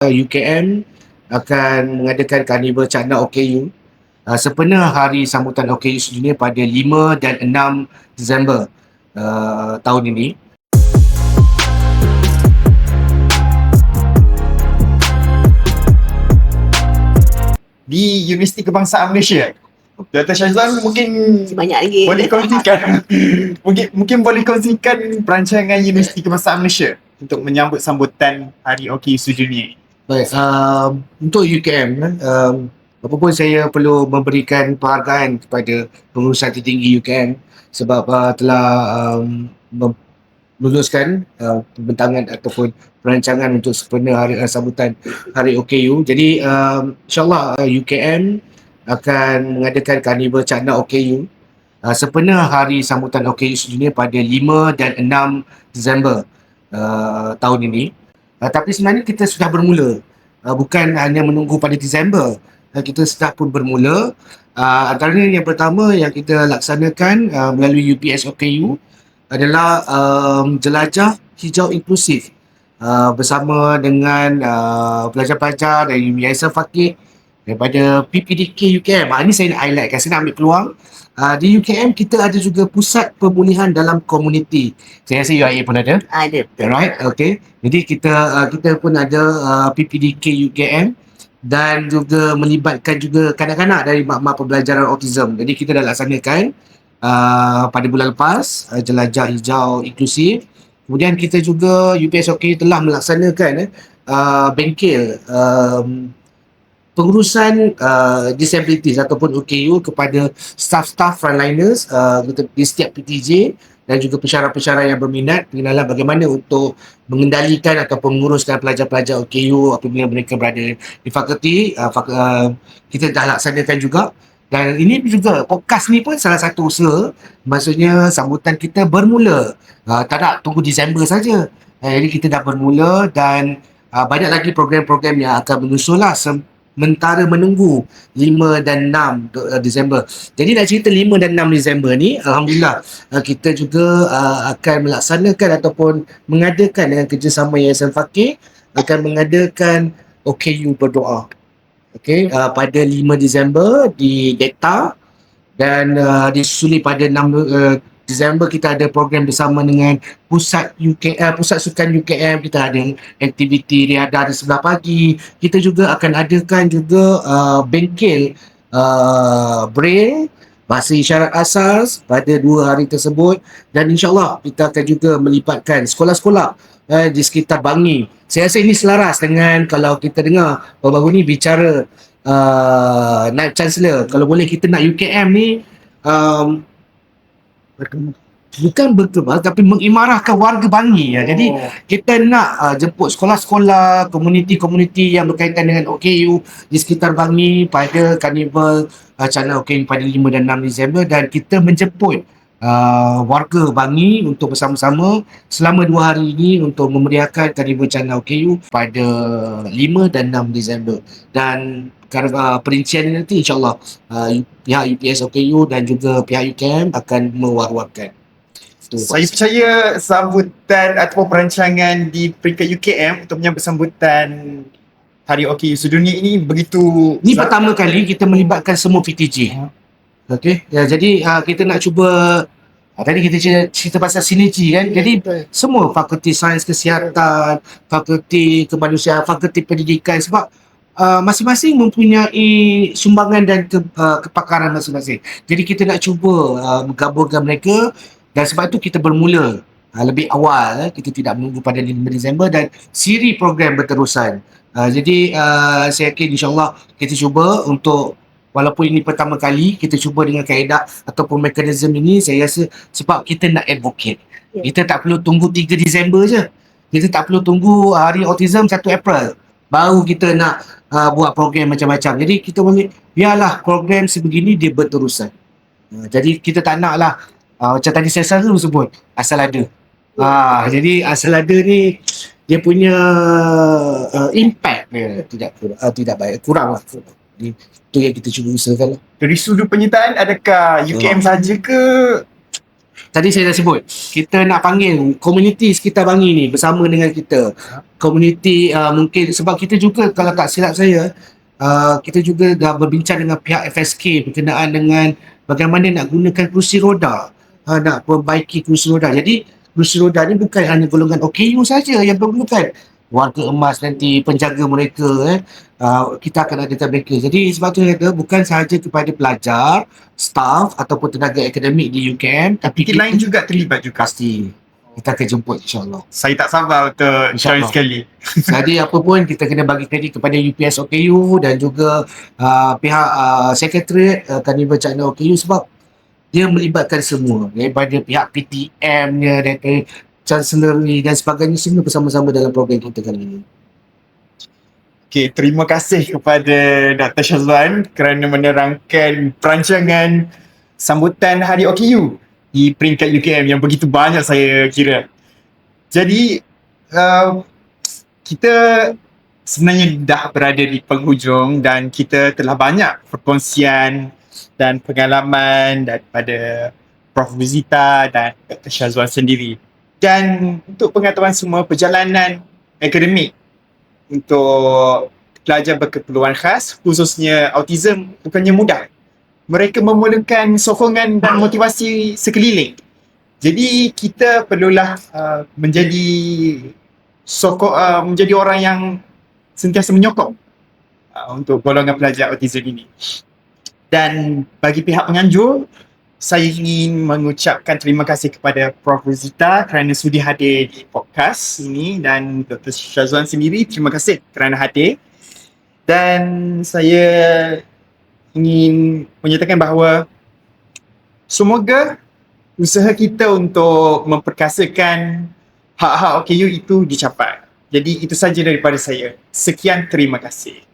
UKM akan mengadakan Karnival Cakna OKU uh, sempena hari sambutan OKU sedunia pada 5 dan 6 Disember uh, tahun ini. Di Universiti Kebangsaan Malaysia. Dr. Syazwan mungkin banyak lagi. boleh kongsikan mungkin mungkin boleh kongsikan perancangan Universiti Kebangsaan Malaysia untuk menyambut sambutan Hari OKU Sedunia. Baik, um, untuk UKM, um, apa pun saya perlu memberikan penghargaan kepada pengurusan tertinggi UKM sebab uh, telah um, meluluskan uh, pembentangan ataupun perancangan untuk sempena hari uh, sambutan hari OKU. Jadi um, insyaAllah uh, UKM akan mengadakan Karnival Cakna OKU uh, sempena hari sambutan OKU sedunia pada 5 dan 6 Disember uh, tahun ini. Uh, tapi sebenarnya kita sudah bermula. Uh, bukan hanya menunggu pada Disember. Uh, kita sudah pun bermula. Uh, antaranya yang pertama yang kita laksanakan uh, melalui UPS OKU adalah um, jelajah hijau inklusif uh, bersama dengan uh, pelajar-pelajar dari Yayasan Fakir daripada PPDK UKM. Ah, ini saya nak highlight kan, saya nak ambil peluang. Uh, di UKM kita ada juga pusat pemulihan dalam komuniti. Saya rasa UIA pun ada. Ada. Alright, okay. Jadi kita uh, kita pun ada uh, PPDK UKM dan juga melibatkan juga kanak-kanak dari mak-mak pembelajaran autism. Jadi kita dah laksanakan uh, pada bulan lepas uh, jelajah hijau inklusif. Kemudian kita juga UPSOK telah melaksanakan eh, uh, bengkel um, pengurusan uh, disabilities ataupun OKU kepada staff-staff frontliners uh, di setiap PTJ dan juga pensyarah-pensyarah yang berminat pengenalan bagaimana untuk mengendalikan ataupun menguruskan pelajar-pelajar OKU apabila mereka berada di fakulti uh, fak- uh, kita dah laksanakan juga. Dan ini juga podcast ni pun salah satu usaha. Maksudnya sambutan kita bermula uh, tak nak tunggu Disember saja. Uh, jadi kita dah bermula dan uh, banyak lagi program-program yang akan menyusul lah. Sem- sementara menunggu 5 dan 6 uh, Disember. Jadi nak cerita 5 dan 6 Disember ni alhamdulillah uh, kita juga uh, akan melaksanakan ataupun mengadakan dengan kerjasama Yayasan Fakir akan mengadakan OKU berdoa. Okey uh, pada 5 Disember di Deta dan uh, disusuli pada 6 uh, Disember kita ada program bersama dengan pusat UK uh, pusat sukan UKM kita ada aktiviti riadah di sebelah pagi. Kita juga akan adakan juga uh, bengkel uh, braille bahasa isyarat asas pada dua hari tersebut. Dan insyaallah kita akan juga melibatkan sekolah-sekolah uh, di sekitar Bangi saya rasa ini selaras dengan kalau kita dengar baru-baru ni bicara uh, Naib Chancellor. Kalau boleh kita nak UKM ni um, bukan berkembang tapi mengimarahkan warga Bangi ya. Jadi Oh. kita nak uh, jemput sekolah-sekolah, komuniti-komuniti yang berkaitan dengan OKU di sekitar Bangi pada Karnival uh, Channel OKU pada 5 dan 6 Disember dan kita menjemput uh, warga Bangi untuk bersama-sama selama dua hari ini untuk memeriahkan Karnival Channel OKU pada 5 dan 6 Disember dan uh, perincian nanti insyaAllah uh, pihak UPS OKU dan juga pihak UKM akan mewar-warkan. Itu. Saya percaya sambutan ataupun perancangan di peringkat UKM untuk menyambut sambutan Hari OKU Sedunia ini begitu Ini pertama kali kita melibatkan semua PTJ. Okey. Ya, jadi uh, kita nak cuba uh, tadi kita cerita, cerita pasal sinergi kan. Jadi semua fakulti sains kesihatan, fakulti kemanusiaan, fakulti pendidikan sebab uh, masing-masing mempunyai sumbangan dan ke, uh, kepakaran masing-masing. Jadi kita nak cuba uh, menggabungkan mereka dan sebab itu kita bermula uh, lebih awal eh. kita tidak menunggu pada 5 Disember dan siri program berterusan. Uh, jadi uh, saya yakin insyaAllah kita cuba untuk walaupun ini pertama kali kita cuba dengan kaedah ataupun mekanisme ini saya rasa sebab kita nak advocate. Ya. Kita tak perlu tunggu 3 Disember je. Kita tak perlu tunggu hari autism 1 April. Baru kita nak uh, buat program macam-macam. Jadi kita boleh biarlah program sebegini dia berterusan. Uh, jadi kita tak nak lah uh, macam tadi saya selalu sebut asal ada. Ah, jadi asal ada ni dia punya uh, impact dia tidak uh, tidak baik kurang lah. Itu yang kita cuba usahakan lah. Dari sudut penyertaan adakah UKM saja ke? Tadi saya dah sebut kita nak panggil komuniti sekitar Bangi ni bersama dengan kita. Komuniti uh, mungkin sebab kita juga kalau tak silap saya uh, kita juga dah berbincang dengan pihak FSK berkenaan dengan bagaimana nak gunakan kerusi roda. Uh, nak perbaiki kerusi roda. Jadi kerusi roda ni bukan hanya golongan OKU saja yang perlukan warga emas nanti penjaga mereka eh uh, kita akan ada mereka jadi sebab tu kata bukan sahaja kepada pelajar staff ataupun tenaga akademik di UKM tapi Mungkin lain juga terlibat juga. pasti kita akan jemput insyaAllah Saya tak sabar untuk join InsyaAllah. sekali. jadi apa pun kita kena bagi kredit kepada UPS OKU dan juga uh, pihak uh, Secretariat uh, Carnival China OKU sebab dia melibatkan semua daripada pihak PTM-nya daripada Chancellery dan sebagainya semua bersama-sama dalam program kita kali ini. Okay, terima kasih kepada Dr. Syazwan kerana menerangkan perancangan sambutan Hari OKU di peringkat UKM yang begitu banyak saya kira. Jadi, uh, kita sebenarnya dah berada di penghujung dan kita telah banyak perkongsian dan pengalaman daripada Prof. Zita dan Dr. Syazwan sendiri. Dan untuk pengetahuan semua, perjalanan akademik untuk pelajar berkeperluan khas khususnya autism bukannya mudah. Mereka memerlukan sokongan dan motivasi sekeliling. Jadi kita perlulah uh, menjadi sokong uh, menjadi orang yang sentiasa menyokong uh, untuk golongan pelajar autism ini. Dan bagi pihak penganjur, saya ingin mengucapkan terima kasih kepada Prof. Zita kerana sudi hadir di podcast ini dan Dr. Syazwan sendiri terima kasih kerana hadir. Dan saya ingin menyatakan bahawa semoga usaha kita untuk memperkasakan hak-hak OKU itu dicapai. Jadi itu saja daripada saya. Sekian terima kasih.